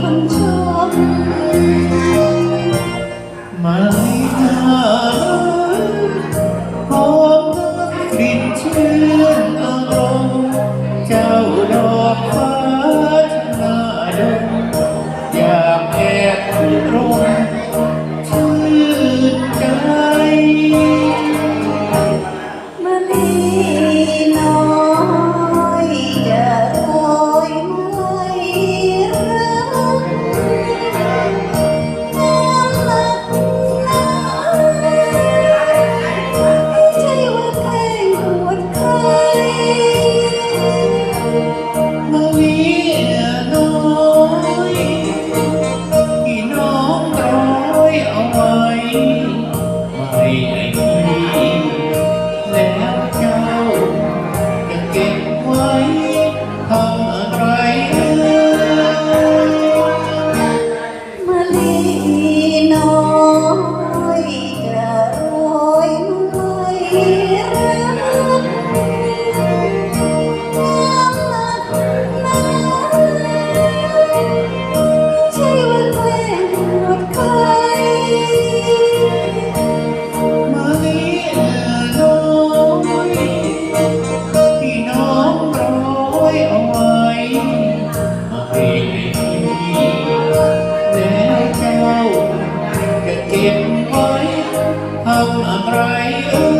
คนชมมาลีตาหอมกลิ่นชื่นอารมณ์เจ้าดอกฟ้าหน้าดงอยากแอบร่ม ให้ดีแล้วเจ้าก็เก็บไว้ เก็บไว้ทำอะไรเอ่ย